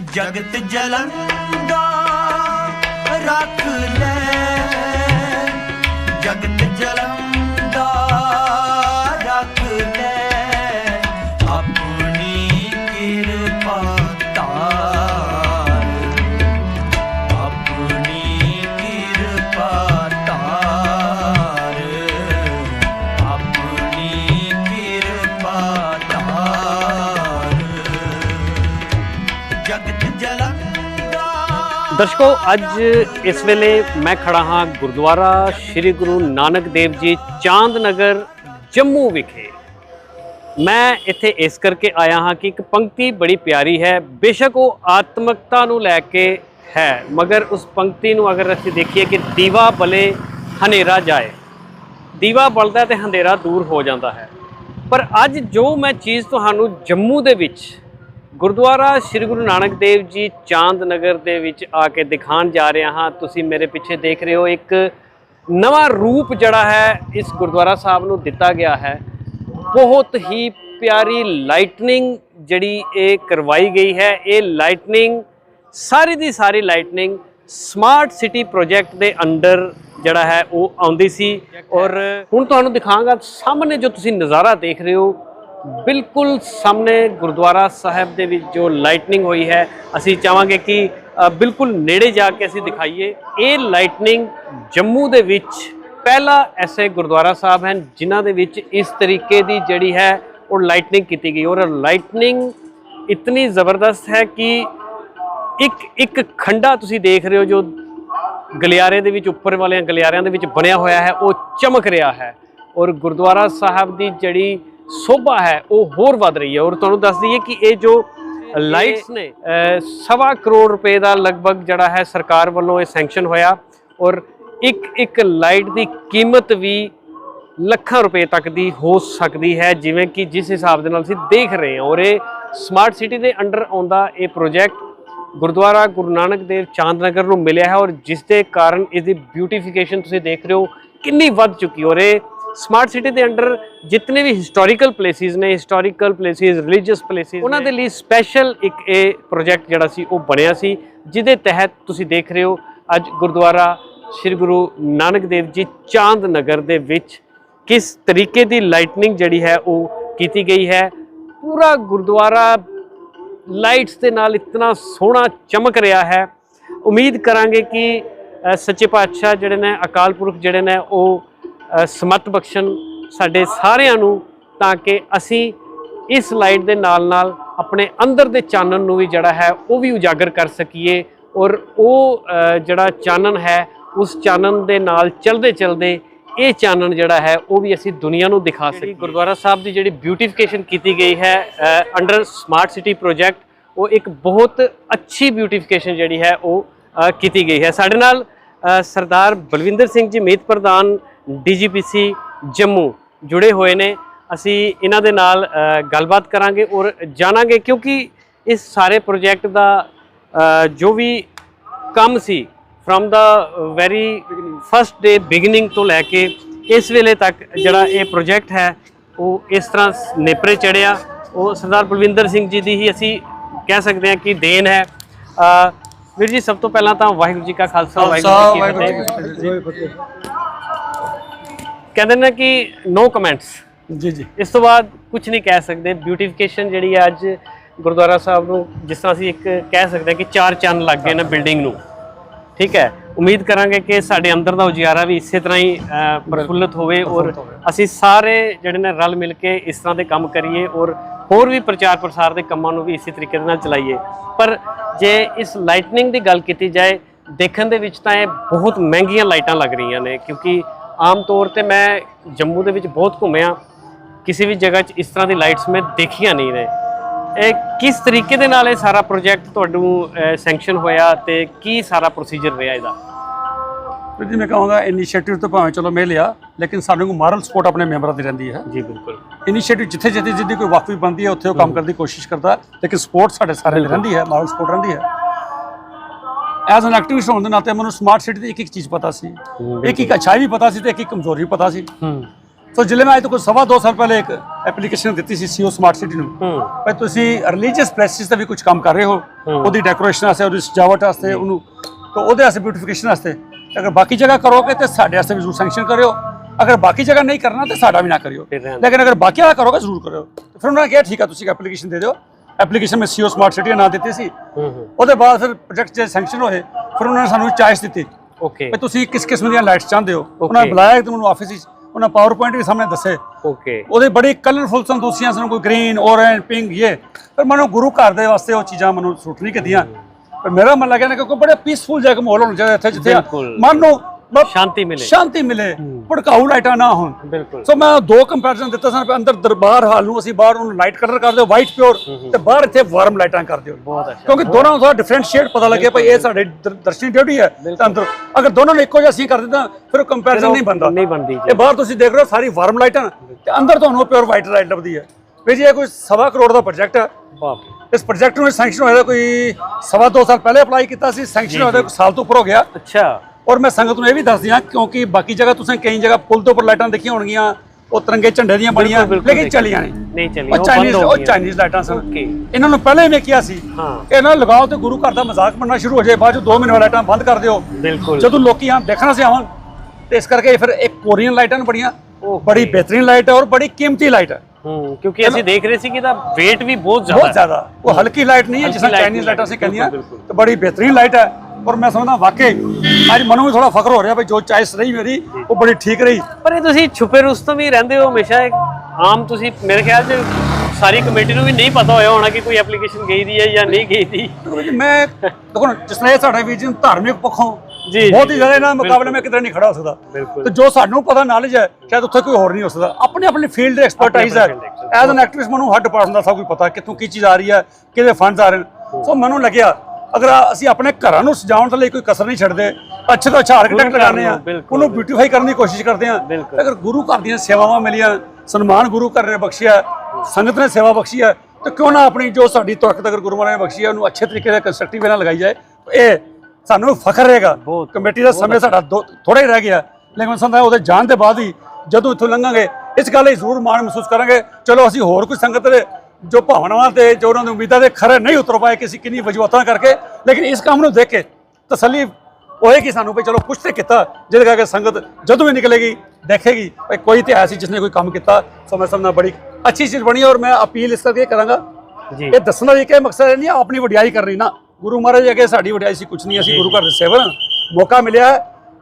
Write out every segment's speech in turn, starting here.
ਜਗਤ ਜਲੰਦਾ ਰੱਖ ਲੈ ਦਰਸ਼ਕੋ, ਅੱਜ ਇਸ ਵੇਲੇ ਮੈਂ ਖੜਾ ਹਾਂ ਗੁਰਦੁਆਰਾ ਸ੍ਰੀ ਗੁਰੂ ਨਾਨਕ ਦੇਵ ਜੀ ਚਾਂਦ ਨਗਰ ਜੰਮੂ ਵਿਖੇ। ਮੈਂ ਇੱਥੇ ਇਸ ਕਰਕੇ ਆਇਆ ਹਾਂ ਕਿ ਇੱਕ ਪੰਕਤੀ ਬੜੀ ਪਿਆਰੀ ਹੈ, ਬੇਸ਼ੱਕ ਉਹ ਆਤਮਿਕਤਾ ਨੂੰ ਲੈ ਕੇ ਹੈ, ਮਗਰ ਉਸ ਪੰਕਤੀ ਨੂੰ ਅਗਰ ਅਸੀਂ ਦੇਖੀਏ ਕਿ ਦੀਵਾ ਬਲੇ ਹਨੇਰਾ ਜਾਏ। ਦੀਵਾ ਬਲਦਾ ਤੇ ਹਨੇਰਾ ਦੂਰ ਹੋ ਜਾਂਦਾ ਹੈ। ਪਰ ਅੱਜ ਜੋ ਮੈਂ ਚੀਜ਼ ਤੁਹਾਨੂੰ ਜੰਮੂ ਦੇ ਵਿੱਚ ਗੁਰਦੁਆਰਾ ਸ੍ਰੀ ਗੁਰੂ ਨਾਨਕ ਦੇਵ ਜੀ ਚਾਂਦ ਨਗਰ ਦੇ ਵਿੱਚ ਆ ਕੇ ਦਿਖਾਉਣ ਜਾ ਰਿਹਾ ਹਾਂ। ਤੁਸੀਂ ਮੇਰੇ ਪਿੱਛੇ ਦੇਖ ਰਹੇ ਹੋ ਇੱਕ ਨਵਾਂ ਰੂਪ ਜਿਹੜਾ ਹੈ, ਇਸ ਗੁਰਦੁਆਰਾ ਸਾਹਿਬ ਨੂੰ ਦਿੱਤਾ ਗਿਆ ਹੈ। ਬਹੁਤ ਹੀ ਪਿਆਰੀ ਲਾਈਟਨਿੰਗ ਜਿਹੜੀ ਇਹ ਕਰਵਾਈ ਗਈ ਹੈ। ਇਹ ਲਾਈਟਨਿੰਗ ਸਾਰੀ ਦੀ ਸਾਰੀ ਲਾਈਟਨਿੰਗ ਸਮਾਰਟ ਸਿਟੀ ਪ੍ਰੋਜੈਕਟ ਦੇ ਅੰਡਰ ਜਿਹੜਾ ਹੈ, ਉਹ ਆਉਂਦੀ ਸੀ। ਔਰ ਹੁਣ ਤੁਹਾਨੂੰ ਦਿਖਾਵਾਂਗਾ ਸਾਹਮਣੇ ਜੋ ਤੁਸੀਂ ਨਜ਼ਾਰਾ ਦੇਖ ਰਹੇ ਹੋ ਬਿਲਕੁਲ ਸਾਹਮਣੇ ਗੁਰਦੁਆਰਾ ਸਾਹਿਬ ਦੇ ਵਿੱਚ ਜੋ ਲਾਈਟਨਿੰਗ ਹੋਈ ਹੈ, ਅਸੀਂ ਚਾਹਾਂਗੇ ਕਿ ਬਿਲਕੁਲ ਨੇੜੇ ਜਾ ਕੇ ਅਸੀਂ ਦਿਖਾਈਏ। ਇਹ ਲਾਈਟਨਿੰਗ ਜੰਮੂ ਦੇ ਵਿੱਚ ਪਹਿਲਾ ਐਸੇ ਗੁਰਦੁਆਰਾ ਸਾਹਿਬ ਹਨ, ਜਿਨ੍ਹਾਂ ਦੇ ਵਿੱਚ ਇਸ ਤਰੀਕੇ ਦੀ ਜਿਹੜੀ ਹੈ, ਉਹ ਲਾਈਟਨਿੰਗ ਕੀਤੀ ਗਈ। ਔਰ ਲਾਈਟਨਿੰਗ ਇਤਨੀ ਜ਼ਬਰਦਸਤ ਹੈ ਕਿ ਇੱਕ ਇੱਕ ਖੰਡਾ ਤੁਸੀਂ ਦੇਖ ਰਹੇ ਹੋ, ਜੋ ਗਲਿਆਰੇ ਦੇ ਵਿੱਚ, ਉੱਪਰ ਵਾਲਿਆਂ ਗਲਿਆਰਿਆਂ ਦੇ ਵਿੱਚ ਬਣਿਆ ਹੋਇਆ ਹੈ, ਉਹ ਚਮਕ ਰਿਹਾ ਹੈ। ਔਰ ਗੁਰਦੁਆਰਾ ਸਾਹਿਬ ਦੀ ਜਿਹੜੀ ਸੋਭਾ ਹੈ ਉਹ ਹੋਰ ਵੱਧ ਰਹੀ ਹੈ। ਔਰ ਤੁਹਾਨੂੰ ਦੱਸ ਦਈਏ ਕਿ ਇਹ ਜੋ ਲਾਈਟਸ ਨੇ ਸਵਾ ਕਰੋੜ ਰੁਪਏ ਦਾ ਲਗਭਗ ਜਿਹੜਾ ਹੈ ਸਰਕਾਰ ਵੱਲੋਂ ਇਹ ਸੈਂਕਸ਼ਨ ਹੋਇਆ। ਔਰ ਇੱਕ ਇੱਕ ਲਾਈਟ ਦੀ ਕੀਮਤ ਵੀ ਲੱਖਾਂ ਰੁਪਏ ਤੱਕ ਦੀ ਹੋ ਸਕਦੀ ਹੈ ਜਿਵੇਂ ਕਿ ਜਿਸ ਹਿਸਾਬ ਦੇ ਨਾਲ ਅਸੀਂ ਦੇਖ ਰਹੇ ਹਾਂ। ਔਰ ਇਹ ਸਮਾਰਟ ਸਿਟੀ ਦੇ ਅੰਡਰ ਆਉਂਦਾ ਇਹ ਪ੍ਰੋਜੈਕਟ ਗੁਰਦੁਆਰਾ ਗੁਰੂ ਨਾਨਕ ਦੇਵ ਚਾਂਦ ਨਗਰ ਨੂੰ ਮਿਲਿਆ ਹੈ। ਔਰ ਜਿਸ ਦੇ ਕਾਰਨ ਇਸ ਦੀ ਬਿਊਟੀਫਿਕੇਸ਼ਨ ਤੁਸੀਂ ਦੇਖ ਰਹੇ ਹੋ ਕਿੰਨੀ ਵੱਧ ਚੁੱਕੀ ਔਰ ਇਹ ਸਮਾਰਟ ਸਿਟੀ ਦੇ ਅੰਡਰ ਜਿੰਨੇ ਵੀ ਹਿਸਟੋਰੀਕਲ ਪਲੇਸਿਸ ਨੇ ਹਿਸਟੋਰੀਕਲ ਪਲੇਸਿਸ ਰਿਲੀਜੀਅਸ ਪਲੇਸਿਸ ਉਹਨਾਂ ਦੇ ਲਈ ਸਪੈਸ਼ਲ ਇੱਕ ਇਹ ਪ੍ਰੋਜੈਕਟ ਜਿਹੜਾ ਸੀ ਉਹ ਬਣਿਆ ਸੀ ਜਿਹਦੇ ਤਹਿਤ ਤੁਸੀਂ ਦੇਖ ਰਹੇ ਹੋ ਅੱਜ ਗੁਰਦੁਆਰਾ ਸ੍ਰੀ ਗੁਰੂ ਨਾਨਕ ਦੇਵ ਜੀ ਚਾਂਦ ਨਗਰ ਦੇ ਵਿੱਚ ਕਿਸ ਤਰੀਕੇ ਦੀ ਲਾਈਟਨਿੰਗ ਜਿਹੜੀ ਹੈ ਉਹ ਕੀਤੀ ਗਈ ਹੈ। ਪੂਰਾ ਗੁਰਦੁਆਰਾ ਲਾਈਟਸ ਦੇ ਨਾਲ ਇਤਨਾ ਸੋਹਣਾ ਚਮਕ ਰਿਹਾ ਹੈ। ਉਮੀਦ ਕਰਾਂਗੇ ਕਿ ਸੱਚੇ ਪਾਤਸ਼ਾਹ ਜਿਹੜੇ ਨੇ ਅਕਾਲ ਪੁਰਖ ਜਿਹੜੇ ਨੇ ਉਹ ਸਮਤ ਬਖਸ਼ਣ ਸਾਡੇ ਸਾਰਿਆਂ ਨੂੰ ਤਾਂ ਕਿ ਅਸੀਂ ਇਸ ਲਾਈਟ ਦੇ ਨਾਲ ਨਾਲ ਆਪਣੇ ਅੰਦਰ ਦੇ ਚਾਨਣ ਨੂੰ ਵੀ ਜਿਹੜਾ ਹੈ ਉਹ ਵੀ ਉਜਾਗਰ ਕਰ ਸਕੀਏ ਔਰ ਉਹ ਜਿਹੜਾ ਚਾਨਣ ਹੈ ਉਸ ਚਾਨਣ ਦੇ ਨਾਲ ਚਲਦੇ ਚਲਦੇ ਇਹ ਚਾਨਣ ਜਿਹੜਾ ਹੈ ਉਹ ਵੀ ਅਸੀਂ ਦੁਨੀਆ ਨੂੰ ਦਿਖਾ ਸਕੀਏ। ਗੁਰਦੁਆਰਾ ਸਾਹਿਬ ਦੀ ਜਿਹੜੀ ਬਿਊਟੀਫਿਕੇਸ਼ਨ ਕੀਤੀ ਗਈ ਹੈ ਅੰਡਰ ਸਮਾਰਟ ਸਿਟੀ ਪ੍ਰੋਜੈਕਟ ਉਹ ਇੱਕ ਬਹੁਤ ਅੱਛੀ ਬਿਊਟੀਫਿਕੇਸ਼ਨ ਜਿਹੜੀ ਹੈ ਉਹ ਕੀਤੀ ਗਈ ਹੈ। ਸਾਡੇ ਨਾਲ ਸਰਦਾਰ ਬਲਵਿੰਦਰ ਸਿੰਘ ਜੀ ਮੀਤ ਪ੍ਰਧਾਨ ਡੀਜੀਪੀਸੀ ਜੰਮੂ ਜੁੜੇ ਹੋਏ ਨੇ। ਅਸੀਂ ਇਹਨਾਂ ਦੇ ਨਾਲ ਗੱਲਬਾਤ ਕਰਾਂਗੇ ਔਰ ਜਾਣਾਂਗੇ ਕਿਉਂਕਿ ਇਸ ਸਾਰੇ ਪ੍ਰੋਜੈਕਟ ਦਾ ਜੋ ਵੀ ਕੰਮ ਸੀ ਫਰਮ ਦਾ ਵੈਰੀ ਫਸਟ ਡੇ ਬਿਗਨਿੰਗ ਤੋਂ ਲੈ ਕੇ ਇਸ ਵੇਲੇ ਤੱਕ ਜਿਹੜਾ ਇਹ ਪ੍ਰੋਜੈਕਟ ਹੈ ਉਹ ਇਸ ਤਰ੍ਹਾਂ ਨੇਪਰੇ ਚੜਿਆ। ਉਹ ਸਰਦਾਰ ਬਲਵਿੰਦਰ ਸਿੰਘ ਜੀ ਦੀ ਹੀ ਅਸੀਂ ਕਹਿ ਸਕਦੇ ਹਾਂ ਕਿ ਦੇਣ ਹੈ। ਵੀਰ ਜੀ ਸਭ ਤੋਂ ਪਹਿਲਾਂ ਤਾਂ ਵਾਹਿਗੁਰੂ ਜੀ ਕਾ ਖਾਲਸਾ ਵਾਹਿਗੁਰੂ ਜੀ ਕੀ ਫਤਿਹ। ਕਹਿੰਦੇ ਨੇ ਕਿ ਨੋ ਕਮੈਂਟਸ ਜੀ ਜੀ। ਇਸ ਤੋਂ ਬਾਅਦ ਕੁਝ ਨਹੀਂ ਕਹਿ ਸਕਦੇ। ਬਿਊਟੀਫਿਕੇਸ਼ਨ ਜਿਹੜੀ ਹੈ ਅੱਜ ਗੁਰਦੁਆਰਾ ਸਾਹਿਬ ਨੂੰ ਜਿਸ ਤਰ੍ਹਾਂ ਅਸੀਂ ਇੱਕ ਕਹਿ ਸਕਦੇ ਹਾਂ ਕਿ ਚਾਰ ਚੰਨ ਲੱਗ ਗਏ ਨੇ ਬਿਲਡਿੰਗ ਨੂੰ। ਠੀਕ ਹੈ? ਉਮੀਦ ਕਰਾਂਗੇ ਕਿ ਸਾਡੇ ਅੰਦਰ ਦਾ ਉਜਿਆਰਾ ਵੀ ਇਸੇ ਤਰ੍ਹਾਂ ਹੀ ਪ੍ਰਫੁੱਲਤ ਹੋਵੇ ਔਰ ਅਸੀਂ ਸਾਰੇ ਜਿਹੜੇ ਨੇ ਰਲ ਮਿਲ ਕੇ ਇਸ ਤਰ੍ਹਾਂ ਦੇ ਕੰਮ ਕਰੀਏ ਔਰ ਹੋਰ ਵੀ ਪ੍ਰਚਾਰ ਪ੍ਰਸਾਰ ਦੇ ਕੰਮਾਂ ਨੂੰ ਵੀ ਇਸੇ ਤਰੀਕੇ ਦੇ ਨਾਲ ਚਲਾਈਏ। ਪਰ ਜੇ ਇਸ ਲਾਈਟਨਿੰਗ ਦੀ ਗੱਲ ਕੀਤੀ ਜਾਏ ਦੇਖਣ ਦੇ ਵਿੱਚ ਤਾਂ ਇਹ ਬਹੁਤ ਮਹਿੰਗੀਆਂ ਲਾਈਟਾਂ ਲੱਗ ਰਹੀਆਂ ਨੇ ਕਿਉਂਕਿ ਆਮ ਤੌਰ ਤੇ ਮੈਂ ਜੰਮੂ ਦੇ ਵਿੱਚ ਬਹੁਤ ਘੁੰਮਿਆ। ਕਿਸੇ ਵੀ ਜਗ੍ਹਾ 'ਚ ਇਸ ਤਰ੍ਹਾਂ ਦੀ ਲਾਈਟਸ ਮੈਂ ਦੇਖੀਆਂ ਨਹੀਂ ਨੇ। ਇਹ ਕਿਸ ਤਰੀਕੇ ਦੇ ਨਾਲ ਇਹ ਸਾਰਾ ਪ੍ਰੋਜੈਕਟ ਤੁਹਾਨੂੰ ਸੈਂਕਸ਼ਨ ਹੋਇਆ ਤੇ ਕੀ ਸਾਰਾ ਪ੍ਰੋਸੀਜਰ ਰਿਹਾ ਇਹਦਾ? ਜੀ ਮੈਂ ਕਹਾਂਗਾ ਇਨੀਸ਼ੀਏਟਿਵ ਤਾਂ ਭਾਵੇਂ ਚਲੋ ਮੈਂ ਲਿਆ ਲੇਕਿਨ ਸਾਨੂੰ ਕੋ ਮਾਰਲ ਸਪੋਰਟ ਆਪਣੇ ਮੈਂਬਰਾਂ ਦੀ ਰਹਿੰਦੀ ਹੈ। ਜੀ ਬਿਲਕੁਲ। ਇਨੀਸ਼ੀਏਟਿਵ ਜਿੱਥੇ ਜਿੱਥੇ ਜਿੱਦੀ ਕੋਈ ਵਕਫੀ ਬੰਦੀ ਹੈ ਉੱਥੇ ਉਹ ਕੰਮ ਕਰਨ ਦੀ ਕੋਸ਼ਿਸ਼ ਕਰਦਾ ਲੇਕਿਨ ਸਪੋਰਟ ਸਾਡੇ ਸਾਰਿਆਂ ਦੀ ਰਹਿੰਦੀ ਹੈ ਮਾਰਲ ਸਪੋਰਟ ਰਹਿੰਦੀ ਹੈ। ਐਜ਼ ਐਨ ਐਕਟਿਵਿਸਟ ਹੋਣ ਦੇ ਨਾਤੇ ਮੈਨੂੰ ਸਮਾਰਟ ਸਿਟੀ ਦੀ ਇੱਕ ਇੱਕ ਚੀਜ਼ ਪਤਾ ਸੀ। ਇੱਕ ਇੱਕ ਅੱਛਾਈ ਵੀ ਪਤਾ ਸੀ ਤੇ ਇੱਕ ਇੱਕ ਕਮਜ਼ੋਰੀ ਵੀ ਪਤਾ ਸੀ। ਹੂੰ। ਸੋ ਜਿਲੇ ਮੈਂ ਅੱਜ ਤੋਂ ਕੋਈ ਸਵਾ ਦੋ ਸਾਲ ਪਹਿਲੇ ਇੱਕ ਐਪਲੀਕੇਸ਼ਨ ਦਿੱਤੀ ਸੀ ਸੀਓ ਸਮਾਰਟ ਸਿਟੀ ਨੂੰ। ਹੂੰ। ਪਰ ਤੁਸੀਂ ਰਿਲੀਜੀਅਸ ਪਲੇਸਿਸ ਤੇ ਵੀ ਕੁਝ ਕੰਮ ਕਰ ਰਹੇ ਹੋ। ਉਹਦੀ ਡੈਕੋਰੇਸ਼ਨ ਵਾਸਤੇ ਉਹਦੀ ਸਜਾਵਟ ਵਾਸਤੇ ਉਹਨੂੰ ਤਾਂ ਉਹਦੇ ਵਾਸਤੇ ਬਿਊਟੀਫਿਕੇਸ਼ਨ ਵਾਸਤੇ। ਅਗਰ ਬਾਕੀ ਜਗ੍ਹਾ ਕਰੋਗੇ ਤੇ ਸਾਡੇ ਵਾਸਤੇ ਵੀ ਜ਼ਰੂਰ ਸੈਂਕਸ਼ਨ ਕਰਿਓ। ਅਗਰ ਬਾਕੀ ਜਗ੍ਹਾ ਨਹੀਂ ਕਰਨਾ ਤੇ ਸਾਡਾ ਵੀ ਨਾ ਕਰਿਓ। ਲੇਕਿਨ ਅਗਰ ਬਾਕੀ ਵਾਲਾ ਕਰੋਗੇ ਜ਼ਰੂਰ ਕਰਿਓ। ਫਿਰ ਉਹਨਾਂ ਨੇ ਕਿਹਾ ਠੀਕ ਆ ਤੁਸੀਂ ਐਪਲੀਕੇਸ਼ਨ ਦੇ ਦਿਓ। ਐਪਲੀਕੇਸ਼ਨ ਮੈਂ ਸੀਓ ਸਮਾਰਟ ਸਿਟੀ ਦਾ ਨਾਮ ਦਿੱਤੀ ਸੀ। ਉਹਦੇ ਬਾਅਦ ਫਿਰ ਪ੍ਰੋਜੈਕਟ ਜੇ ਸੈਂਕਸ਼ਨ ਹੋਏ ਫਿਰ ਉਹਨਾਂ ਨੇ ਸਾਨੂੰ ਚਾਇਸ ਦਿੱਤੀ ਓਕੇ ਵੀ ਤੁਸੀਂ ਕਿਸ ਕਿਸਮ ਦੀਆਂ ਲਾਈਟਸ ਚਾਹੁੰਦੇ ਹੋ। ਉਹਨਾਂ ਨੇ. ਬੁਲਾਇਆ ਕਿ ਮੈਨੂੰ ਆਫਿਸ ਵਿੱਚ ਉਹਨਾਂ ਪਾਵਰ ਪੁਆਇੰਟ ਵੀ ਸਾਹਮਣੇ ਦੱਸੇ। ਓਕੇ ਉਹਦੇ ਬੜੀ ਕਲਰਫੁਲ ਸੰਤੋਸ਼ੀਆਂ ਸਨ ਕੋਈ ਗ੍ਰੀਨ ਔਰੇਂਜ ਪਿੰਕ ਇਹ। ਪਰ ਮੈਨੂੰ ਗੁਰੂ ਘਰ ਦੇ ਵਾਸਤੇ ਉਹ ਚੀਜ਼ਾਂ ਮੈਨੂੰ ਸੂਟ ਨਹੀਂ ਕੀਤੀਆਂ। ਪਰ ਮੇਰਾ ਮਨ ਲੱਗਿਆ ਨਾ ਕਿ ਕੋਈ ਬੜੇ ਪੀਸਫੁਲ ਜਿਹਾ ਇੱਕ ਮਾਹੌਲ ਹੋਣਾ ਚਾਹੀਦਾ ਇੱਥੇ ਜਿੱਥੇ। ਮਨ ਨੂੰ ਸ਼ਾਂਤੀ ਮਿਲੇ। ਸ਼ਾਂਤੀ ਮਿਲੇ ਭੜਕਾਊ ਲਾਈਟਾਂ ਨਾ ਹੋਣ। ਬਿਲਕੁਲ। ਸੋ ਮੈਂ ਦੋ ਕੰਪੈਰੀਜ਼ਨ ਦਿੱਤਾ ਸਨ ਅੰਦਰ ਦਰਬਾਰ ਹਾਲ ਨੂੰ ਅਸੀਂ ਬਾਹਰ ਉਹਨੂੰ ਲਾਈਟ ਕਲਰ ਕਰ ਦਿਓ ਵਾਈਟ ਪਿਓਰ ਤੇ ਬਾਹਰ ਇੱਥੇ ਵਾਰਮ ਲਾਈਟਾਂ ਕਰ ਦਿਓ। ਬਹੁਤ ਅੱਛਾ। ਕਿਉਂਕਿ ਦੋਨਾਂ ਨੂੰ ਥੋੜਾ ਡਿਫਰੈਂਟ ਸ਼ੇਡ ਪਤਾ ਲੱਗੇ ਭਾਈ ਇਹ ਸਾਡੇ ਦਰ- ਦਰਸ਼ਨੀ ਡਿਊਟੀ ਹੈ ਤਾਂ ਅੰਦਰ। ਅਗਰ ਦੋਨਾਂ ਨੂੰ ਇੱਕੋ ਜਿਹਾ ਅਸੀਂ ਕਰ ਦਿੱਤਾ ਫਿਰ ਉਹ ਕੰਪੈਰੀਜ਼ਨ ਨਹੀਂ ਬਣਦਾ। ਨਹੀਂ ਬਣਦੀ ਇਹ ਬਾਹਰ ਤੁਸੀਂ ਦੇਖ ਰਹੇ ਹੋ ਸਾਰੀ ਵਾਰਮ ਲਾਈਟਾਂ ਤੇ ਅੰਦਰ ਤੁਹਾਨੂੰ ਪਿਓਰ ਵਾਈਟ ਲਾਈਟ ਲੱਭਦੀ ਹੈ। ਵੀ ਜੀ ਇਹ ਕੋਈ ਸਵਾ ਕਰੋੜ ਦਾ ਪ੍ਰੋਜੈਕਟ ਹੈ ਬਾਪ ਇਸ ਪ੍ਰੋਜੈਕਟ ਨੂੰ ਸੈਂਕਸ਼ਨ ਹੋਇਆ ਕੋਈ ਸਵਾ ਦੋ ਸਾਲ ਪਹਿਲੇ ਅਪਲਾਈ ਕੀਤਾ ਸੀ ਸੈਂਕਸ਼ਨ ਹੋਇਆ ਸਾਲ ਤੋਂ ਉੱਪਰ ਹੋ ਗਿਆ। ਅੱਛਾ। ਔਰ ਮੈਂ ਸੰਗਤ ਨੂੰ ਇਹ ਵੀ ਦੱਸ ਦਿਆਂ ਕਿਉਂਕਿ ਬਾਕੀ ਜਗ੍ਹਾ ਤੁਸੀਂ ਕਈ ਜਗ੍ਹਾ ਪੁਲ ਤੋਂ ਉੱਪਰ ਲਾਈਟਾਂ ਦੇਖੀਆਂ ਹੋਣਗੀਆਂ ਉਹ ਤਿਰੰਗੇ ਝੰਡੇ ਦੀਆਂ ਬਣੀਆਂ ਲੇਕਿਨ। ਚੱਲੀਆਂ ਨਹੀਂ। ਨਹੀਂ ਚੱਲੀ ਉਹ ਚਾਈਨੀਜ਼ ਉਹ। ਚਾਈਨੀਜ਼ ਲਾਈਟਾਂ ਸਨ। ਇਹਨਾਂ ਨੂੰ ਪਹਿਲੇ ਮੈਂ ਕਿਹਾ ਸੀ। ਹਾਂ। ਇਹਨਾਂ ਨੂੰ ਲਗਾਓ ਤੇ ਗੁਰੂ ਘਰ ਦਾ ਮਜ਼ਾਕ ਬਣਨਾ ਸ਼ੁਰੂ ਹੋ ਜਾਏ ਬਾਅਦ ਚ 2 ਮਹੀਨੇ ਵਾਲਾ ਲਾਈਟਾਂ ਬੰਦ ਕਰ ਦਿਓ। ਜਦੋਂ ਲੋਕੀ ਆ ਦੇਖਣਾ ਸੀ ਆਵਣ ਤੇ ਇਸ ਕਰਕੇ ਫਿਰ ਇੱਕ ਕੋਰੀਅਨ ਲਾਈਟਾਂ ਨੇ ਬੜੀਆਂ. ਬੜੀ ਬਿਹਤਰੀਨ ਲਾਈਟ ਹੈ ਔਰ ਬੜੀ ਕੀਮਤੀ ਲਾਈਟ ਹੈ। ਹੂੰ ਕਿਉਂਕਿ ਅਸੀਂ ਦੇਖ ਰਹੇ ਸੀ ਕਿ ਇਹਦਾ weight ਵੀ ਬਹੁਤ ਜ਼ਿਆਦਾ ਬਹੁਤ ਜ਼ਿਆਦਾ। ਉਹ ਹਲਕੀ ਲਾਈਟ ਨਹੀਂ ਹੈ ਜਿਸ ਤਰ੍ਹਾਂ ਚਾਈਨੀਜ਼ ਲਾਈਟਾਂ ਅਸੀਂ ਕਹਿੰਦੀਆਂ। ਤੇ ਬੜੀ ਬਿਹਤਰੀਨ ਲਾਈਟ ਹੈ। ਔਰ ਮੈਂ ਸਮਝਦਾ ਵਾਕਈ ਅੱਜ ਮਨੋਂ ਵੀ ਥੋੜਾ ਫਖਰ ਹੋ ਰਿਹਾ ਵੀ ਜੋ ਚਾਇਸ ਰਹੀ ਮੇਰੀ ਉਹ ਬੜੀ ਠੀਕ ਰਹੀ। ਪਰ ਇਹ ਤੁਸੀਂ ਛੁਪੇ ਰੁਸਤਮ ਹੀ ਰਹਿੰਦੇ ਹੋ ਹਮੇਸ਼ਾ ਆਮ ਤੁਸੀਂ ਮੇਰੇ ਖਿਆਲ 'ਚ ਸਾਰੀ ਕਮੇਟੀ ਨੂੰ ਵੀ ਨਹੀਂ ਪਤਾ ਹੋਇਆ ਹੋਣਾ ਕਿ ਕੋਈ ਐਪਲੀਕੇਸ਼ਨ ਗਈ ਦੀ ਹੈ ਜਾਂ ਨਹੀਂ ਗਈ ਦੀ। ਮੈਂ ਦੇਖੋ ਜਿਸ ਤਰ੍ਹਾਂ ਸਾਡਾ ਵੀ ਜੀ ਧਾਰਮਿਕ ਪੱਖੋਂ ਜੀ, ਬਹੁਤ ਹੀ ਜ਼ਿਆਦਾ ਇਹਨਾਂ। ਮੁਕਾਬਲੇ ਮੈਂ ਕਿਤੇ ਨਹੀਂ ਖੜਾ ਹੋ ਸਕਦਾ। ਤੇ ਜੋ ਸਾਨੂੰ ਪਤਾ ਨੌਲੇਜ ਹੈ ਸ਼ਾਇਦ ਉੱਥੇ ਕੋਈ ਹੋਰ ਨਹੀਂ ਹੋ ਸਕਦਾ। ਆਪਣੀ ਆਪਣੀ ਫੀਲਡ ਦੇ ਐਕਸਪਰਟਾਈਜ਼ ਹੈ। ਐਜ਼ ਐਨ ਐਕਟਿਵਿਸਟ ਮੈਨੂੰ ਹਰ ਡਿਪਾਰਟਮੈਂਟ ਦਾ ਸਭ ਕੁਝ ਪਤਾ ਕਿੱਥੋਂ ਕੀ ਚੀਜ਼ ਆ ਰਹੀ ਹੈ ਕਿਹਦੇ ਫੰਡਸ ਆ ਰਹੇ ਨੇ। ਸੋ ਮੈਨੂੰ ਲੱਗਿਆ ਅਗਰ ਅਸੀਂ ਆਪਣੇ ਘਰਾਂ ਨੂੰ ਸਜਾਉਣ ਦੇ ਲਈ ਕੋਈ ਕਸਰ ਨਹੀਂ ਛੱਡਦੇ ਅੱਛੇ ਤੋਂ ਅੱਛਾ ਆਰਕੀਟੈਕਟ ਲਗਾਉਂਦੇ ਆ। ਉਹਨੂੰ ਬਿਊਟੀਫਾਈ ਕਰਨ ਦੀ ਕੋਸ਼ਿਸ਼ ਕਰਦੇ ਆ। ਅਗਰ ਗੁਰੂ ਘਰ ਦੀਆਂ ਸੇਵਾਵਾਂ ਮਿਲੀਆਂ ਸਨਮਾਨ ਗੁਰੂ ਘਰ ਨੇ ਬਖਸ਼ਿਆ ਸੰਗਤ ਨੇ ਸੇਵਾ ਬਖਸ਼ੀ ਹੈ ਤੇ ਕਿਉਂ ਨਾ ਆਪਣੀ ਜੋ ਸਾਡੀ ਤੁਰਕ ਅਗਰ ਗੁਰੂ ਮਹਾਰਾਜ ਨੇ ਬਖਸ਼ੀ ਹੈ ਉਹਨੂੰ ਅੱਛੇ ਤਰੀਕੇ ਨਾਲ ਕੰਸਟਰਕਟਿਵ ਨਾਲ ਲਗਾਈ ਜਾਏ। ਇਹ ਸਾਨੂੰ ਫਖਰ ਰਹੇਗਾ। ਕਮੇਟੀ ਦਾ ਸਮੇਂ ਸਾਡਾ ਥੋੜਾ ਹੀ ਰਹਿ ਗਿਆ। ਲੇਕਿਨ ਸੰਦਾ ਉਹਦੇ ਜਾਣ ਦੇ ਬਾਅਦ ਹੀ ਜਦੋਂ ਇੱਥੋਂ ਲੰਘਾਂਗੇ ਇਸ ਗੱਲ ਲਈ ਜ਼ਰੂਰ ਮਾਣ ਮਹਿਸੂਸ ਕਰਾਂਗੇ। ਚਲੋ ਅਸੀਂ ਹੋਰ ਕੋਈ ਸੰਗਤ ਦੇ ਜੋ ਭਾਵਨਾਵਾਂ ਤੇ ਜੋ ਉਹਨਾਂ ਦੀ ਉਮੀਦਾਂ ਦੇ ਖਰੇ ਨਹੀਂ ਉਤਰ ਪਾਏ ਕਿਸੇ ਕਿੰਨੀ ਵਜੂਹਤਾਂ ਕਰਕੇ ਲੇਕਿਨ ਇਸ ਕੰਮ ਨੂੰ ਦੇਖ ਕੇ ਤਸੱਲੀ ਹੋਏਗੀ ਸਾਨੂੰ ਵੀ ਚਲੋ ਕੁਛ ਤੇ ਕੀਤਾ ਜਿਹਦੇ ਕਰਕੇ ਸੰਗਤ ਜਦੋਂ ਵੀ ਨਿਕਲੇਗੀ ਦੇਖੇਗੀ ਵੀ ਕੋਈ ਤੇ ਐਸੀ ਜਿਸਨੇ ਕੋਈ ਕੰਮ ਕੀਤਾ ਸੋ ਮੈਂ ਸਮਝਦਾ ਬੜੀ ਅੱਛੀ ਚੀਜ਼ ਬਣੀ ਔਰ ਮੈਂ ਅਪੀਲ ਇਸ ਕਰਕੇ ਕਰਾਂਗਾ ਜੀ। ਇਹ ਦੱਸਣਾ ਵੀ ਕਿ ਮਕਸਦ ਇਹ ਨਹੀਂ ਆਪਣੀ ਵਡਿਆਈ ਕਰਨੀ ਨਾ। ਗੁਰੂ ਮਹਾਰਾਜ ਅੱਗੇ ਸਾਡੀ ਵਡਿਆਈ ਸੀ ਕੁਛ ਨਹੀਂ ਅਸੀਂ ਗੁਰੂ ਘਰ ਦੇ ਸੇਵਕ ਹਾਂ ਮੌਕਾ ਮਿਲਿਆ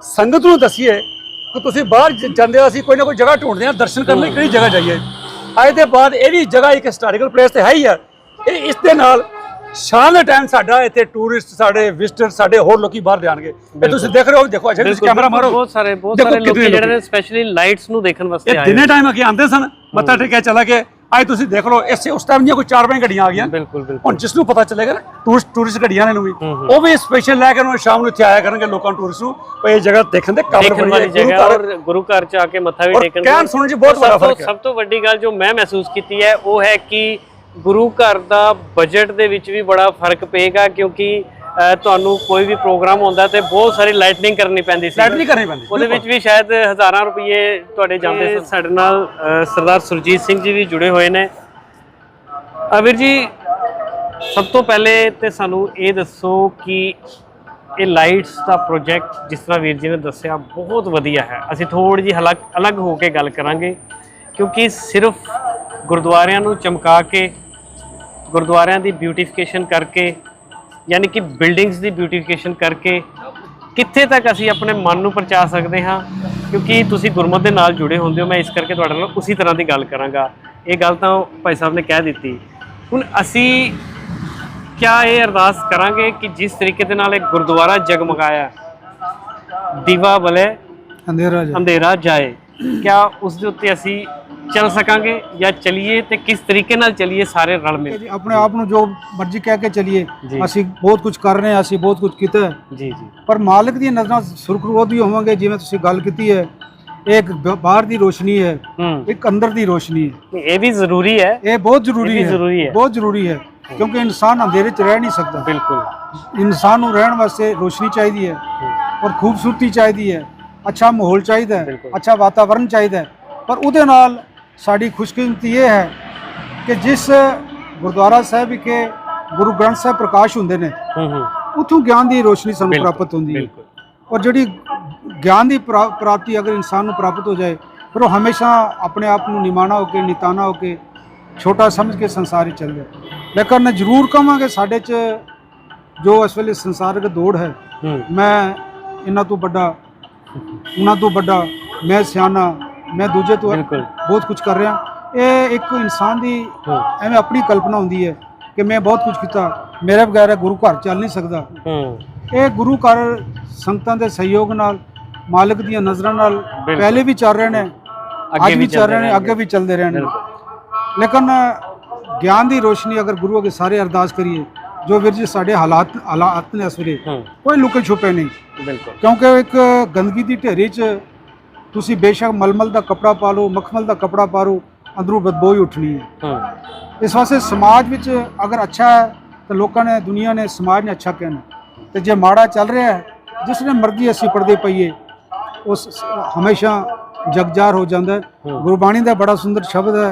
ਸੰਗਤ ਨੂੰ ਦਸੀਏ ਕਿ ਤੁਸੀਂ ਬਾਹਰ ਜਾਂਦੇ ਹੋ ਅਸੀਂ ਕੋਈ ਨਾ ਕੋਈ ਜਗ੍ਹਾ ਢੂੰਡਦੇ ਹਾਂ ਦਰਸ਼ਨ ਕਰਨ ਲਈ ਕਿਹੜੀ ਜਗ੍ਹਾ ਜਾਈਏ। ਅੱਜ ਦੇ ਬਾਅਦ ਇਹ ਵੀ ਜਗ੍ਹਾ ਇੱਕ ਹਿਸਟੋਰੀਕਲ ਪਲੇਸ ਤੇ ਹੈ ਹੀ ਹੈ ਇਹ ਇਸ ਦੇ ਨਾਲ ਸ਼ਾਮ ਦੇ ਟਾਈਮ ਸਾਡਾ ਇੱਥੇ ਟੂਰਿਸਟ ਸਾਡੇ ਵਿਜ਼ਟਰ ਸਾਡੇ ਹੋਰ ਲੋਕੀ ਬਾਹਰ ਜਾਣਗੇ। ਇਹ ਤੁਸੀਂ ਦੇਖ ਰਹੇ ਹੋ ਦੇਖੋ ਅੱਛਾ ਤੁਸੀਂ ਕੈਮਰਾ ਮਾਰੋ। ਬਹੁਤ ਸਾਰੇ ਬਹੁਤ ਸਾਰੇ ਲੋਕੀ ਜਿਹੜੇ ਨੇ। ਸਪੈਸ਼ਲੀ ਲਾਈਟਸ ਨੂੰ ਦੇਖਣ ਵਾਸਤੇ ਇਹ ਆਏ ਦਿਨੇ ਟਾਈਮ ਅੱਗੇ ਆਉਂਦੇ ਸਨ। ਮੱਥਾ ਟੇਕਿਆ ਚਲਾ ਕੇ ਅੱਜ ਤੁਸੀਂ ਦੇਖ ਲਓ ਇਸੇ ਉਸ ਟਾਈਮ ਦੀਆਂ ਕੋਈ ਚਾਰ ਪੰਜ ਗੱਡੀਆਂ ਆ ਗਈਆਂ। ਬਿਲਕੁਲ ਬਿਲਕੁਲ। ਹੁਣ ਜਿਸ ਨੂੰ ਪਤਾ ਚੱਲੇਗਾ ਨਾ ਟੂਰਿਸਟ ਟੂਰਿਸਟ ਗੱਡੀਆਂ ਨੇ ਨੂੰ ਵੀ। ਉਹ ਵੀ ਸਪੈਸ਼ਲ ਲੈ ਕੇ ਉਹਨਾਂ ਸ਼ਾਮ ਨੂੰ ਇੱਥੇ ਆਇਆ ਕਰਨਗੇ ਲੋਕਾਂ ਨੂੰ ਟੂਰਿਸਟ ਨੂੰ ਇਹ ਜਗ੍ਹਾ ਦੇਖਣ ਦੇ ਕਾਬਿਲ ਬਣੀ ਹੈ ਗੁਰੂ ਜਗ੍ਹਾ ਘਰ। ਔਰ ਗੁਰੂ ਘਰ ਚ ਆ ਕੇ ਮੱਥਾ ਵੀ ਟੇਕਣ ਕਹਿਣ ਸੁਣਨ 'ਚ ਬਹੁਤ ਵੱਡਾ ਫ਼ਰਕ ਹੈ। ਸਭ ਤੋਂ ਵੱਡੀ ਗੱਲ ਜੋ ਮੈਂ ਮਹਿਸੂਸ ਕੀਤੀ ਹੈ ਉਹ ਹੈ ਕਿ ਗੁਰੂ ਘਰ ਦਾ ਬਜਟ ਦੇ ਵਿੱਚ ਵੀ ਬੜਾ ਫ਼ਰਕ ਪਏਗਾ ਕਿਉਂਕਿ ਤੁਹਾਨੂੰ ਕੋਈ ਵੀ ਪ੍ਰੋਗਰਾਮ ਹੁੰਦਾ ਤੇ ਬਹੁਤ ਸਾਰੀ ਲਾਈਟਨਿੰਗ ਕਰਨੀ ਪੈਂਦੀ ਸੀ। ਲਾਈਟ ਨਹੀਂ ਕਰਨੀ ਪੈਂਦੀ ਉਹਦੇ ਵਿੱਚ ਵੀ ਸ਼ਾਇਦ ਹਜ਼ਾਰਾਂ ਰੁਪਏ ਤੁਹਾਡੇ ਜਾਂਦੇ ਸਨ। ਸਾਡੇ ਨਾਲ ਸਰਦਾਰ ਸੁਰਜੀਤ ਸਿੰਘ ਜੀ ਵੀ ਜੁੜੇ ਹੋਏ ਨੇ। ਅਹ, ਵੀਰ ਜੀ ਸਭ ਤੋਂ ਪਹਿਲੇ ਤੇ ਸਾਨੂੰ ਇਹ ਦੱਸੋ ਕਿ ਇਹ ਲਾਈਟਸ ਦਾ ਪ੍ਰੋਜੈਕਟ ਜਿਸ ਤਰ੍ਹਾਂ ਵੀਰ ਜੀ ਨੇ ਦੱਸਿਆ ਬਹੁਤ ਵਧੀਆ ਹੈ। ਅਸੀਂ ਥੋੜੀ ਹਲਕ ਅਲੱਗ ਹੋ ਕੇ ਗੱਲ ਕਰਾਂਗੇ ਕਿਉਂਕਿ ਸਿਰਫ ਗੁਰਦੁਆਰਿਆਂ ਨੂੰ ਚਮਕਾ ਕੇ ਗੁਰਦੁਆਰਿਆਂ ਦੀ ਬਿਊਟੀਫਿਕੇਸ਼ਨ ਕਰਕੇ ਯਾਨੀ ਕਿ ਬਿਲਡਿੰਗਸ ਦੀ ਬਿਊਟੀਫਿਕੇਸ਼ਨ ਕਰਕੇ ਕਿੱਥੇ ਤੱਕ ਅਸੀਂ ਆਪਣੇ ਮਨ ਨੂੰ ਪਹੁੰਚਾ ਸਕਦੇ ਹਾਂ? ਕਿਉਂਕਿ ਤੁਸੀਂ ਗੁਰਮਤ ਦੇ ਨਾਲ ਜੁੜੇ ਹੁੰਦੇ ਹੋ ਮੈਂ ਇਸ ਕਰਕੇ ਤੁਹਾਡੇ ਨਾਲ ਉਸੇ ਤਰ੍ਹਾਂ ਦੀ ਗੱਲ ਕਰਾਂਗਾ। ਇਹ ਗੱਲ ਤਾਂ ਭਾਈ ਸਾਹਿਬ ਨੇ ਕਹਿ ਦਿੱਤੀ। ਹੁਣ ਅਸੀਂ ਕਿਆ ਇਹ ਅਰਦਾਸ ਕਰਾਂਗੇ ਕਿ ਜਿਸ ਤਰੀਕੇ ਦੇ ਨਾਲ ਇਹ ਗੁਰਦੁਆਰਾ ਜਗਮਗਾਇਆ ਦੀਵਾ ਬਲੇ ਅੰਧੇਰਾ ਜਾ ਅੰਧੇਰਾ ਜਾਏ। ਕਿਆ ਉਸ ਦੇ ਉੱਤੇ ਅਸੀਂ ਚੱਲ ਸਕਾਂਗੇ ਜਾਂ ਚਲੀਏ ਤੇ ਕਿਸ ਤਰੀਕੇ ਨਾਲ ਚਲੀਏ ਸਾਰੇ ਰਲ ਮਿਲ ਜੀ, ਆਪਣੇ ਆਪ ਨੂੰ ਜੋ ਮਰਜ਼ੀ ਕਹਿ ਕੇ ਚੱਲੀਏ ਜੀ। ਅਸੀਂ ਬਹੁਤ ਕੁਝ ਕਰ ਰਹੇ ਹਾਂ ਅਸੀਂ ਬਹੁਤ ਕੁਝ ਕੀਤਾ ਹੈ ਜੀ ਜੀ ਪਰ ਮਾਲਕ ਦੀਆਂ ਨਜ਼ਰਾਂ ਸੁਰਖਰੂ ਉਹਦੀ ਹੋਵਾਂਗੇ ਜਿਵੇਂ ਤੁਸੀਂ ਗੱਲ ਕੀਤੀ ਹੈ ਇੱਕ ਬ- ਬਾਹਰ ਦੀ ਰੋਸ਼ਨੀ ਹੈ ਹੂੰ ਇੱਕ ਅੰਦਰ ਦੀ ਰੋਸ਼ਨੀ ਹੈ ਨਹੀਂ, ਇਹ ਵੀ ਜ਼ਰੂਰੀ ਹੈ ਇਹ ਬਹੁਤ ਜ਼ਰੂਰੀ ਇਹ ਵੀ ਹੈ ਜ਼ਰੂਰੀ ਹੈ। ਬਹੁਤ ਜ਼ਰੂਰੀ ਹੈ ਕਿਉਂਕਿ ਇਨਸਾਨ ਅੰਧੇਰੇ 'ਚ ਰਹਿ ਨਹੀਂ ਸਕਦਾ ਬਿਲਕੁਲ ਇਨਸਾਨ ਨੂੰ ਰਹਿਣ ਵਾਸਤੇ ਰੋਸ਼ਨੀ ਚਾਹੀਦੀ ਹੈ ਔਰ ਖੂਬਸੂਰਤੀ ਚਾਹੀਦੀ ਹੈ ਅੱਛਾ ਮਾਹੌਲ ਚਾਹੀਦਾ ਹੈ। ਅੱਛਾ ਵਾਤਾਵਰਣ ਚਾਹੀਦਾ ਹੈ। ਪਰ ਉਹਦੇ ਨਾਲ ਸਾਡੀ ਖੁਸ਼ਕਿਸਮਤੀ ਇਹ ਹੈ ਕਿ ਜਿਸ ਗੁਰਦੁਆਰਾ ਸਾਹਿਬ ਵਿਖੇ ਗੁਰੂ ਗ੍ਰੰਥ ਸਾਹਿਬ ਪ੍ਰਕਾਸ਼ ਹੁੰਦੇ ਨੇ ਉਥੋਂ ਗਿਆਨ ਦੀ ਰੋਸ਼ਨੀ ਸਾਨੂੰ ਪ੍ਰਾਪਤ ਹੁੰਦੀ ਹੈ। ਔਰ ਜਿਹੜੀ ਗਿਆਨ ਦੀ ਪ੍ਰਾ- ਪ੍ਰਾਪਤੀ ਅਗਰ ਇਨਸਾਨ ਨੂੰ ਪ੍ਰਾਪਤ ਹੋ ਜਾਏ ਫਿਰ ਉਹ ਹਮੇਸ਼ਾ ਆਪਣੇ ਆਪ ਨੂੰ ਨਿਮਾਣਾ ਹੋ ਕੇ ਨਿਤਾਣਾ ਹੋ ਕੇ ਛੋਟਾ ਸਮਝ ਕੇ ਸੰਸਾਰ ਵਿੱਚ ਚੱਲਦਾ ਲੇਕਿਨ ਮੈਂ ਜ਼ਰੂਰ ਕਹਾਂਗੇ ਸਾਡੇ 'ਚ ਜੋ ਇਸ ਵੇਲੇ ਸੰਸਾਰਕ ਦੌੜ ਹੂੰ। ਮੈਂ ਇਹਨਾਂ ਤੋਂ ਵੱਡਾ ਉਹਨਾਂ ਤੋਂ ਵੱਡਾ ਮੈਂ ਸਿਆਣਾ ਮੈਂ ਦੂਜੇ ਤੋਂ ਬਿਲਕੁਲ। ਬਹੁਤ ਕੁਝ ਕਰ ਰਿਹਾ। ਇਹ ਇੱਕ ਇਨਸਾਨ ਦੀ ਹੂੰ। ਐਵੇਂ ਆਪਣੀ ਕਲਪਨਾ ਹੁੰਦੀ ਹੈ ਕਿ ਮੈਂ ਬਹੁਤ ਕੁਝ ਕੀਤਾ ਮੇਰੇ ਬਗੈਰ ਇਹ ਗੁਰੂ ਘਰ ਚੱਲ ਨਹੀਂ ਸਕਦਾ। ਹੂੰ। ਇਹ ਗੁਰੂ ਘਰ ਸੰਗਤਾਂ ਦੇ ਸਹਿਯੋਗ ਨਾਲ ਮਾਲਕ ਦੀਆਂ ਨਜ਼ਰਾਂ ਨਾਲ ਪਹਿਲੇ ਵੀ ਚੱਲ ਰਹੇ ਨੇ ਅੱਜ ਵੀ ਚੱਲ ਰਹੇ ਨੇ ਅੱਗੇ ਵੀ ਚੱਲਦੇ ਰਹਿਣੇ ਬਿਲਕੁਲ। ਲੇਕਿਨ ਗਿਆਨ ਦੀ ਰੋਸ਼ਨੀ ਅਗਰ ਗੁਰੂ ਅੱਗੇ ਸਾਰੇ ਅਰਦਾਸ ਕਰੀਏ ਜੋ ਵੀਰ ਜੀ ਸਾਡੇ ਹਾਲਾਤ ਹਾਲਾਤ ਨੇ ਇਸ ਵੇਲੇ ਕੋਈ ਲੁਕੇ ਛੁਪੇ ਨਹੀਂ। ਬਿਲਕੁਲ। ਕਿਉਂਕਿ ਇੱਕ ਗੰਦਗੀ ਦੀ ਢੇਰੀ 'ਚ ਤੁਸੀਂ ਬੇਸ਼ੱਕ ਮਲਮਲ ਦਾ ਕਪੜਾ ਪਾ ਲਓ ਮਖਮਲ ਦਾ ਕਪੜਾ ਪਾ ਲਓ ਅੰਦਰੋਂ ਬਦਬੂ ਹੀ ਉੱਠਣੀ ਹੈ। ਇਸ ਵਾਸਤੇ ਸਮਾਜ ਵਿੱਚ ਅਗਰ ਅੱਛਾ ਹੈ ਤਾਂ ਲੋਕਾਂ ਨੇ ਦੁਨੀਆ ਨੇ ਸਮਾਜ ਨੇ ਅੱਛਾ ਕਹਿਣਾ। ਤੇ ਜੇ ਮਾੜਾ ਚੱਲ ਰਿਹਾ ਹੈ ਜਿਸ ਨੇ ਮਰਜ਼ੀ ਅਸੀਂ ਪੜਦੇ ਪਈਏ ਉਸ ਹਮੇਸ਼ਾ ਜਗਜਾਰ ਹੋ ਜਾਂਦਾ। ਗੁਰਬਾਣੀ ਦਾ ਬੜਾ ਸੁੰਦਰ ਸ਼ਬਦ ਹੈ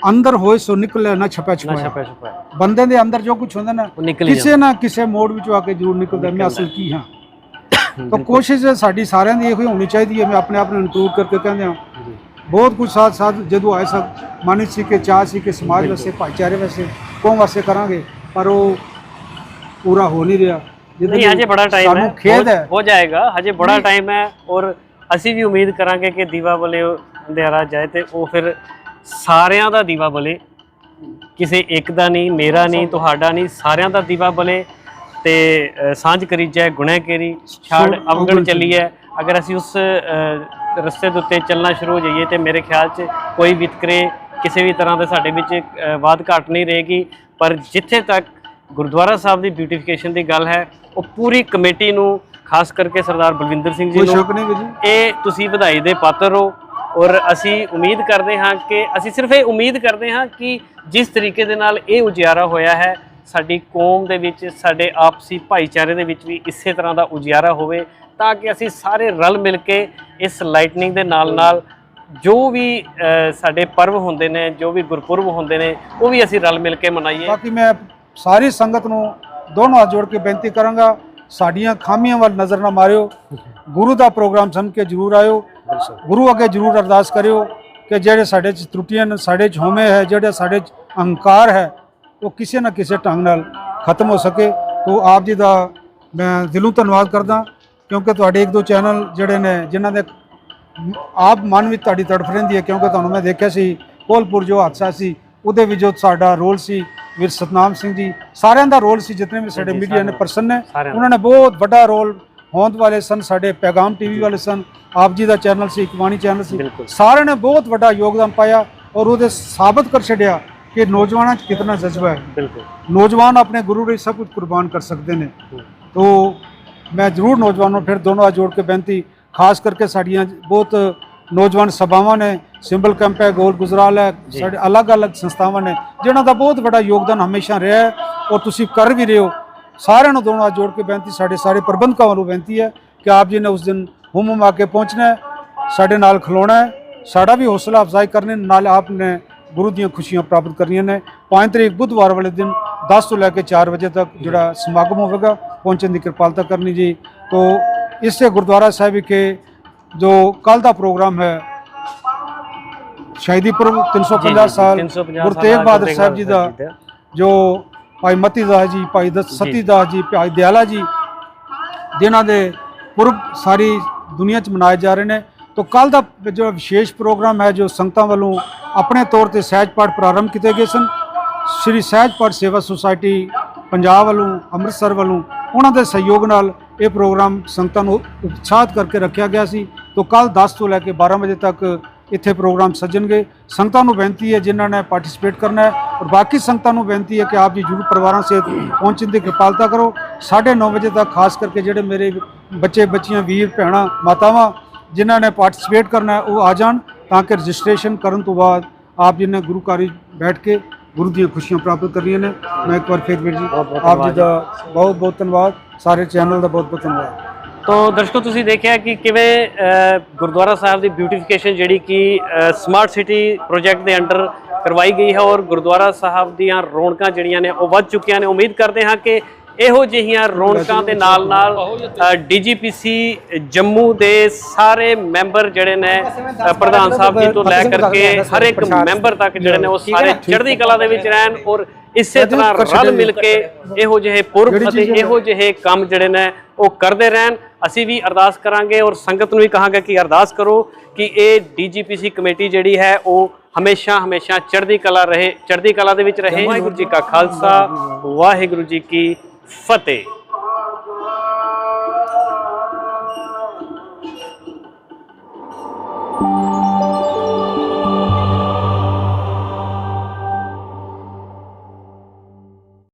ਅੰਦਰ ਹੋਏ ਸੋ ਨਿਕਲੇ ਨਾ ਛਪਿਆ ਛਪਾਇਆ। ਛਪਿਆ ਛਪਿਆ ਬੰਦੇ ਦੇ ਅੰਦਰ ਜੋ ਕੁਝ ਹੁੰਦਾ ਨਾ ਉਹ ਨਿਕਲ ਹੀ ਕਿਸੇ ਨਾ ਕਿਸੇ ਮੋੜ ਵਿੱਚੋਂ ਆ ਕੇ ਜ਼ਰੂਰ ਨਿਕਲਦਾ ਮੈਂ ਅਸਲ ਕੀ ਹਾਂ। ਤਾਂ ਕੋਸ਼ਿਸ਼ ਸਾਡੀ ਸਾਰਿਆਂ ਦੀ ਇਹੋ ਹੀ ਹੋਣੀ ਚਾਹੀਦੀ ਹੈ ਮੈਂ ਆਪਣੇ ਆਪ ਨੂੰ ਇਨਕਲੂਡ ਕਰਕੇ ਕਹਿੰਦੇ ਹਾਂ। ਬਹੁਤ ਕੁਝ ਸਾਥ ਸਾਥ ਜਦੋਂ ਆਏ ਸਭ ਮਨ ਸੀ ਕਿ ਚਾਹ ਸੀ ਕਿ ਸਮਾਜ ਵਾਸਤੇ ਭਾਈਚਾਰੇ ਵਾਸਤੇ ਕੌਮ ਵਾਸਤੇ ਕਰਾਂਗੇ ਪਰ ਉਹ ਪੂਰਾ ਹੋ ਨਹੀਂ ਰਿਹਾ। ਜਿਹਦੇ ਨਹੀਂ ਹਜੇ ਬੜਾ ਟਾਈਮ ਹੈ। ਸਾਨੂੰ ਖੇਦ ਹੋ- ਹੈ ਹੋ ਜਾਏਗਾ ਹਜੇ ਬੜਾ ਟਾਈਮ ਹੈ ਔਰ ਅਸੀਂ ਵੀ ਉਮੀਦ ਕਰਾਂਗੇ ਕਿ ਦੀਵਾ ਬਲੇ ਅੰਧਿਆਰਾ ਜਾਏ ਤੇ ਉਹ ਫਿਰ ਸਾਰਿਆਂ ਦਾ ਦੀਵਾ ਬਲੇ। ਕਿਸੇ ਇੱਕ ਦਾ ਨਹੀਂ ਮੇਰਾ ਨਹੀਂ ਤੁਹਾਡਾ ਨਹੀਂ ਸਾਰਿਆਂ ਦਾ ਦੀਵਾ ਬਲੇ। ਤੇ ਸਾਂਝ ਕਰੀ ਜਾਏ ਗੁਨਾਹ ਕੇਰੀ ਛਾੜ ਅਵਗਣ ਚੱਲੀ ਹੈ ਅਗਰ ਅਸੀਂ ਉਸ ਰਸਤੇ ਦੇ ਉੱਤੇ ਚੱਲਣਾ ਸ਼ੁਰੂ ਹੋ ਜਾਈਏ ਤੇ ਮੇਰੇ ਖਿਆਲ 'ਚ ਕੋਈ ਵਿਤਕਰੇ ਕਿਸੇ ਵੀ ਤਰ੍ਹਾਂ ਦੇ ਸਾਡੇ ਵਿੱਚ ਵਾਧ ਘਾਟ ਨਹੀਂ ਰਹੇਗੀ। ਪਰ ਜਿੱਥੇ ਤੱਕ ਗੁਰਦੁਆਰਾ ਸਾਹਿਬ ਦੀ ਬਿਊਟੀਫਿਕੇਸ਼ਨ ਦੀ ਗੱਲ ਹੈ ਉਹ ਪੂਰੀ ਕਮੇਟੀ ਨੂੰ ਖਾਸ ਕਰਕੇ ਸਰਦਾਰ ਬਲਵਿੰਦਰ ਸਿੰਘ ਜੀ ਨੂੰ ਇਹ ਤੁਸੀਂ ਵਧਾਈ ਦੇ ਪਾਤਰ ਹੋ। ਔਰ ਅਸੀਂ ਉਮੀਦ ਕਰਦੇ ਹਾਂ ਕਿ ਅਸੀਂ ਸਿਰਫ ਇਹ ਉਮੀਦ ਕਰਦੇ ਹਾਂ ਕਿ ਜਿਸ ਤਰੀਕੇ ਦੇ ਨਾਲ ਇਹ ਉਜਿਆਰਾ ਹੋਇਆ ਹੈ, ਸਾਡੀ ਕੌਮ ਦੇ ਵਿੱਚ, ਸਾਡੇ ਆਪਸੀ ਭਾਈਚਾਰੇ ਦੇ ਵਿੱਚ ਵੀ ਇਸੇ ਤਰ੍ਹਾਂ ਦਾ ਉਜਿਆਰਾ ਹੋਵੇ ਤਾਂ ਕਿ ਅਸੀਂ ਸਾਰੇ ਰਲ ਮਿਲ ਕੇ ਇਸ ਲਾਈਟਨਿੰਗ ਦੇ ਨਾਲ ਨਾਲ ਜੋ ਵੀ ਸਾਡੇ ਪਰਵ ਹੁੰਦੇ ਨੇ, ਜੋ ਵੀ ਗੁਰਪੁਰਬ ਹੁੰਦੇ ਨੇ, ਉਹ ਵੀ ਅਸੀਂ ਰਲ ਮਿਲ ਕੇ ਮਨਾਈਏ। ਬਾਕੀ ਮੈਂ ਸਾਰੀ ਸੰਗਤ ਨੂੰ ਦੋਨੋਂ ਹੱਥ ਜੋੜ ਕੇ ਬੇਨਤੀ ਕਰਾਂਗਾ, ਸਾਡੀਆਂ ਖਾਮੀਆਂ ਵੱਲ ਨਜ਼ਰ ਨਾ ਮਾਰਿਓ। ਗੁਰੂ ਦਾ ਪ੍ਰੋਗਰਾਮ ਸਮਝ ਕੇ ਜਰੂਰ ਆਇਓ। ਗੁਰੂ ਅੱਗੇ ਜਰੂਰ ਅਰਦਾਸ ਕਰਿਓ ਕਿ ਜਿਹੜੇ ਸਾਡੇ ਚ ਤਰੁੱਟੀਆਂ ਨੇ ਸਾਡੇ ਚ ਹਉਮੈ ਹੈ ਜਿਹੜੇ ਸਾਡੇ ਚ ਅਹੰਕਾਰ ਹੈ ਉਹ ਕਿਸੇ ਨਾ ਕਿਸੇ ਢੰਗ ਨਾਲ ਖਤਮ ਹੋ ਸਕੇ। ਤੋਂ ਆਪ ਜੀ ਦਾ ਮੈਂ ਦਿਲੋਂ ਧੰਨਵਾਦ ਕਰਦਾ ਕਿਉਂਕਿ ਤੁਹਾਡੇ ਇੱਕ ਦੋ ਚੈਨਲ ਜਿਹੜੇ ਨੇ ਜਿਨ੍ਹਾਂ ਦੇ ਆਪ ਮਨ ਵਿੱਚ ਤੁਹਾਡੀ ਤੜਫ ਰਹਿੰਦੀ ਹੈ ਕਿਉਂਕਿ ਤੁਹਾਨੂੰ ਮੈਂ ਦੇਖਿਆ ਸੀ ਕੋਲਪੁਰ ਜੋ ਹਾਦਸਾ ਸੀ ਉਹਦੇ ਵਿੱਚ ਜੋ ਸਾਡਾ ਰੋਲ ਸੀ ਵੀਰ ਸਤਨਾਮ ਸਿੰਘ ਜੀ ਸਾਰਿਆਂ ਦਾ ਰੋਲ ਸੀ ਜਿਤਨੇ ਵੀ ਸਾਡੇ ਮੀਡੀਆ ਨੇ ਪਰਸਨ ਨੇ। ਉਹਨਾਂ ਨੇ ਬਹੁਤ ਵੱਡਾ ਰੋਲ ਹੋਂਦ ਵਾਲੇ ਸਨ ਸਾਡੇ ਪੈਗਾਮ ਟੀਵੀ ਵਾਲੇ ਸਨ ਆਪ ਜੀ ਦਾ ਚੈਨਲ ਸੀ ਇਕਵਾਣੀ ਚੈਨਲ ਸੀ। ਸਾਰਿਆਂ ਨੇ ਬਹੁਤ ਵੱਡਾ ਯੋਗਦਾਨ ਪਾਇਆ ਔਰ ਉਹਦੇ ਸਾਬਤ ਕਰ ਛੱਡਿਆ ਕਿ ਨੌਜਵਾਨਾਂ 'ਚ ਕਿੰਨਾ ਜਜ਼ਬਾ ਹੈ। ਬਿਲਕੁਲ। ਨੌਜਵਾਨ ਆਪਣੇ ਗੁਰੂ ਲਈ ਸਭ ਕੁਝ ਕੁਰਬਾਨ ਕਰ ਸਕਦੇ ਨੇ। ਤੋ ਮੈਂ ਜ਼ਰੂਰ ਨੌਜਵਾਨੋਂ ਫਿਰ ਦੋਨੋਂ ਜੋੜ ਕੇ ਬੇਨਤੀ ਖਾਸ ਕਰਕੇ ਸਾਡੀਆਂ ਬਹੁਤ ਨੌਜਵਾਨ ਸਭਾਵਾਂ ਨੇ ਸਿੰਬਲ ਕੈਂਪ ਹੈ ਗੋਲ ਗੁਜਰਾਲ ਹੈ ਸਾਡੇ ਅਲੱਗ-ਅਲੱਗ ਸੰਸਥਾਵਾਂ ਨੇ ਜਿਨ੍ਹਾਂ ਦਾ ਬਹੁਤ ਵੱਡਾ ਯੋਗਦਾਨ ਹਮੇਸ਼ਾ ਰਿਹਾ ਹੈ ਔਰ ਤੁਸੀਂ ਕਰ ਵੀ ਰਹੇ ਹੋ। ਸਾਰਿਆਂ ਨੂੰ ਦੋਨੋਂ ਹੱਥ ਜੋੜ ਕੇ ਬੇਨਤੀ ਸਾਡੇ ਸਾਰੇ ਪ੍ਰਬੰਧਕਾਂ ਵੱਲੋਂ ਬੇਨਤੀ ਹੈ ਕਿ ਆਪ ਜੀ ਨੇ ਉਸ ਦਿਨ ਹੁਮ ਹੁਮ ਆ ਕੇ ਪਹੁੰਚਣਾ ਹੈ ਸਾਡੇ ਨਾਲ ਖਲੋਣਾ ਹੈ ਸਾਡਾ ਵੀ ਹੌਸਲਾ ਅਫਜ਼ਾਈ ਕਰਨੇ ਨਾਲ ਆਪ ਨੇ ਗੁਰੂ ਦੀਆਂ ਖੁਸ਼ੀਆਂ ਪ੍ਰਾਪਤ ਕਰਨੀਆਂ ਨੇ। 5 ਤਰੀਕ ਬੁੱਧਵਾਰ ਵਾਲੇ ਦਿਨ 10 ਤੋਂ ਲੈ ਕੇ 4 ਵਜੇ ਤੱਕ ਜਿਹੜਾ ਸਮਾਗਮ ਹੋਵੇਗਾ ਪਹੁੰਚਣ ਦੀ ਕਿਰਪਾਲਤਾ ਕਰਨੀ ਜੀ। ਤੋਂ ਇਸੇ ਗੁਰਦੁਆਰਾ ਸਾਹਿਬ ਵਿਖੇ ਜੋ ਕੱਲ ਦਾ ਪ੍ਰੋਗਰਾਮ ਹੈ ਸ਼ਹੀਦੀ ਪੁਰਬ 350 ਸਾਲ 350 ਗੁਰੂ ਤੇਗ ਬਹਾਦਰ ਸਾਹਿਬ ਜੀ ਦਾ। ਜੋ ਭਾਈ ਮਤੀ ਦਾਸ ਜੀ ਭਾਈ ਸਤੀ ਦਾਸ ਜੀ ਭਾਈ ਦਿਆਲਾ ਜੀ ਜਿਨ੍ਹਾਂ ਦੇ ਪੁਰਬ ਸਾਰੀ ਦੁਨੀਆ 'ਚ ਮਨਾਏ ਜਾ ਰਹੇ ਨੇ। ਤੋਂ ਕੱਲ ਦਾ ਜੋ ਵਿਸ਼ੇਸ਼ ਪ੍ਰੋਗਰਾਮ ਹੈ ਜੋ ਸੰਗਤਾਂ ਵੱਲੋਂ ਆਪਣੇ ਤੌਰ ਤੇ ਸਹਿਜ ਪਾਠ ਪ੍ਰਾਰੰਭ ਕੀਤੇ ਗਏ ਸਨ ਸ਼੍ਰੀ ਸਹਿਜ ਪਾਠ ਸੇਵਾ ਸੁਸਾਇਟੀ ਪੰਜਾਬ ਵੱਲੋਂ ਅੰਮ੍ਰਿਤਸਰ ਵੱਲੋਂ ਉਹਨਾਂ ਦੇ ਸਹਿਯੋਗ ਨਾਲ ਇਹ ਪ੍ਰੋਗਰਾਮ ਸੰਗਤਾਂ ਨੂੰ ਉਤਸ਼ਾਹਿਤ ਕਰਕੇ ਰੱਖਿਆ ਗਿਆ ਸੀ। ਤੋਂ ਕੱਲ 10 ਤੋਂ ਲੈ ਕੇ 12 ਵਜੇ ਤੱਕ ਇੱਥੇ ਪ੍ਰੋਗਰਾਮ ਸੱਜਣਗੇ। ਸੰਗਤਾਂ ਨੂੰ ਬੇਨਤੀ ਹੈ ਜਿਨ੍ਹਾਂ ਨੇ ਪਾਰਟਿਸਿਪੇਟ ਕਰਨਾ ਹੈ ਔਰ ਬਾਕੀ ਸੰਗਤਾਂ ਨੂੰ ਬੇਨਤੀ ਹੈ ਕਿ ਆਪ ਜੀ ਜਰੂਰ ਪਰਿਵਾਰਾਂ ਸੇ ਪਹੁੰਚਣ ਦੀ ਕਿਰਪਾਲਤਾ ਕਰੋ। 9:30 ਵਜੇ ਤੱਕ ਖਾਸ ਕਰਕੇ ਜਿਹੜੇ ਮੇਰੇ ਬੱਚੇ, ਬੱਚੀਆਂ, ਵੀਰ, ਭੈਣਾਂ, ਮਾਤਾਵਾਂ ਜਿਨ੍ਹਾਂ ਨੇ ਪਾਰਟਿਸਿਪੇਟ ਕਰਨਾ ਉਹ ਆ ਜਾਣ ਤਾਂ ਕਿ ਰਜਿਸਟ੍ਰੇਸ਼ਨ ਕਰਨ ਤੋਂ ਬਾਅਦ ਆਪ ਜੀ ਨੇ ਗੁਰੂ ਘਰ ਬੈਠ ਕੇ ਗੁਰੂ ਦੀਆਂ ਖੁਸ਼ੀਆਂ ਪ੍ਰਾਪਤ ਕਰਨੀਆਂ ਨੇ। ਮੈਂ ਇੱਕ ਵਾਰ ਫਿਰ ਵੀਰ ਜੀ, ਆਪ ਜੀ ਦਾ ਬਹੁਤ ਬਹੁਤ ਧੰਨਵਾਦ। ਸਾਰੇ ਚੈਨਲ ਦਾ ਬਹੁਤ ਬਹੁਤ ਧੰਨਵਾਦ। ਤੋ ਦਰਸ਼ਕੋ ਤੁਸੀਂ ਦੇਖਿਆ ਕਿ ਕਿਵੇਂ ਗੁਰਦੁਆਰਾ ਸਾਹਿਬ ਦੀ ਬਿਊਟੀਫਿਕੇਸ਼ਨ ਜਿਹੜੀ ਕਿ ਸਮਾਰਟ ਸਿਟੀ ਪ੍ਰੋਜੈਕਟ ਦੇ ਅੰਡਰ ਕਰਵਾਈ ਗਈ ਹੈ ਔਰ ਗੁਰਦੁਆਰਾ ਸਾਹਿਬ ਦੀਆਂ ਰੌਣਕਾਂ ਜਿਹੜੀਆਂ ਨੇ ਉਹ ਵੱਧ ਚੁੱਕੀਆਂ ਨੇ। ਉਮੀਦ ਕਰਦੇ ਹਾਂ ਕਿ ਇਹੋ ਜਿਹੀਆਂ ਰੌਣਕਾਂ ਦੇ ਨਾਲ ਨਾਲ ਡੀਜੀਪੀਸੀ ਜੰਮੂ ਦੇ ਸਾਰੇ ਮੈਂਬਰ ਜਿਹੜੇ ਨੇ ਪ੍ਰਧਾਨ ਸਾਹਿਬ ਜੀ ਤੋਂ ਲੈ ਕਰਕੇ ਹਰ ਇੱਕ ਮੈਂਬਰ ਤੱਕ ਜਿਹੜੇ ਨੇ ਉਹ ਸਾਰੇ ਚੜ੍ਹਦੀ ਕਲਾ ਦੇ ਵਿੱਚ ਰਹਿਣ ਔਰ ਇਸੇ ਤਰ੍ਹਾਂ ਰਲ ਮਿਲ ਕੇ ਇਹੋ ਜਿਹੇ ਪੁਰਬ ਅਤੇ ਇਹੋ ਜਿਹੇ ਕੰਮ ਜਿਹੜੇ ਨੇ ਉਹ ਕਰਦੇ ਰਹਿਣ। ਅਸੀਂ ਵੀ ਅਰਦਾਸ ਕਰਾਂਗੇ ਔਰ ਸੰਗਤ ਨੂੰ ਵੀ ਕਹਾਂਗੇ ਕਿ ਅਰਦਾਸ ਕਰੋ ਕਿ ਇਹ ਡੀਜੀਪੀਸੀ ਕਮੇਟੀ ਜਿਹੜੀ ਹੈ ਉਹ ਹਮੇਸ਼ਾ ਹਮੇਸ਼ਾ ਚੜ੍ਹਦੀ ਕਲਾ ਰਹੇ ਚੜ੍ਹਦੀ ਕਲਾ ਦੇ ਵਿੱਚ ਰਹੇ। ਵਾਹਿਗੁਰੂ ਜੀ ਕਾ ਖਾਲਸਾ ਵਾਹਿਗੁਰੂ ਜੀ ਕੀ ਫਤਿਹ। Thank